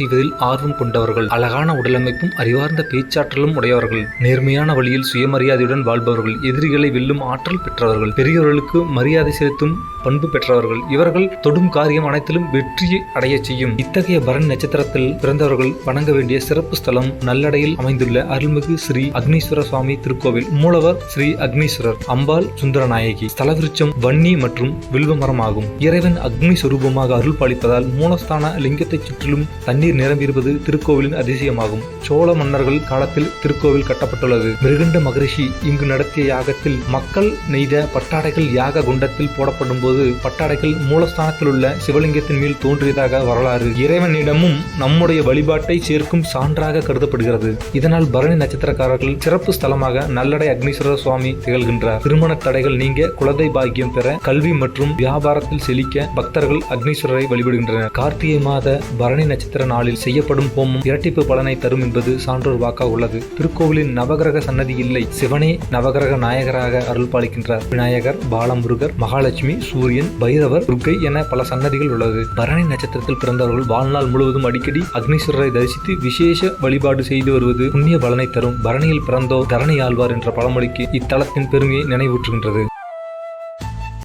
செய்வதில் ஆர்வம் கொண்டவர்கள் அழகான உடலமைப்பும் அறிவார்ந்த பேச்சாற்றலும் உடையவர்கள். நேர்மையான வழியில் சுயமரியாதையுடன் வாழ்பவர்கள் எதிரிகளை வெல்லும் ஆற்றல் பெற்றவர்கள் பெரியவர்களுக்கு மரியாதை செலுத்தும் பண்பு பெற்றவர்கள். இவர்கள் தொடும் காரியம் அனைத்திலும் வெற்றியை அடைய செய்யும். இத்தகைய பரணி நட்சத்திரத்தில் பிறந்தவர்கள் வணங்க வேண்டிய சிறப்பு ஸ்தலம் நல்லடையில் அமைந்துள்ள அருள்மிகு ஸ்ரீ அக்னீஸ்வர சுவாமி திருக்கோவில். மூலவர் ஸ்ரீ அக்னீஸ்வரர் அம்பாள் சுந்தரநாயகி. ஸ்தலவிருச்சம் வன்னி மற்றும் வில்வமரம் ஆகும் இறைவன் அக்னி சுரூபமாக அருள் பாலிப்பதால் மூலஸ்தான லிங்கத்தைச் சுற்றிலும் தண்ணீர் நிரம்பியிருப்பது திருக்கோவிலின் அதிசயமாகும். சோழ மன்னர்கள் காலத்தில் திருக்கோவில் கட்டப்பட்டுள்ளது. மிருகண்ட மகரிஷி இங்கு நடத்திய யாகத்தில் மக்கள் நெய்த பட்டாடைகள் யாக குண்டத்தில் போடப்படும் போது பட்டாடைகள் மூலஸ்தானத்தில் உள்ள சிவலிங்கத்தின் மேல் தோன்றியதாக வரலாறு. இறைவனிடமும் நம்முடைய வழிபாட்டை சேர்க்கும் சான்றாக கருதப்படுகிறது. இதனால் பரணி நட்சத்திரக்காரர்கள் சிறப்பு ஸ்தலமாக நல்லடை அக்னீஸ்வரர் சுவாமி திகழ்கின்றார். திருமண தடைகள் நீங்க குழந்தை பாக்கியம் பெற கல்வி மற்றும் வியாபாரத்தில் செழிக்க பக்தர்கள் அக்னீஸ்வரரை வழிபடுகின்றனர். கார்த்திகை மாத பரணி நட்சத்திர நாள் நாளில் செய்யப்படும் ஹோமம் இரட்டிப்பு பலனை தரும் என்பது சான்றோர் வாக்காக உள்ளது. திருக்கோவிலின் நவகிரக சன்னதி இல்லை. சிவனே நவகிரக நாயகராக அருள் பாலிக்கின்றார். விநாயகர் பாலமுருகர் மகாலட்சுமி சூரியன் பைரவர் துர்க்கை என பல சன்னதிகள் உள்ளது. பரணி நட்சத்திரத்தில் பிறந்தவர்கள் வாழ்நாள் முழுவதும் அடிக்கடி அக்னீஸ்வரரை தரிசித்து விசேஷ வழிபாடு செய்து வருவது புண்ணிய பலனை தரும். பரணியில் பிறந்தோ தரணி ஆழ்வார் என்ற பழமொழிக்கு இத்தலத்தின் பெருமையை நினைவூற்றுகின்றது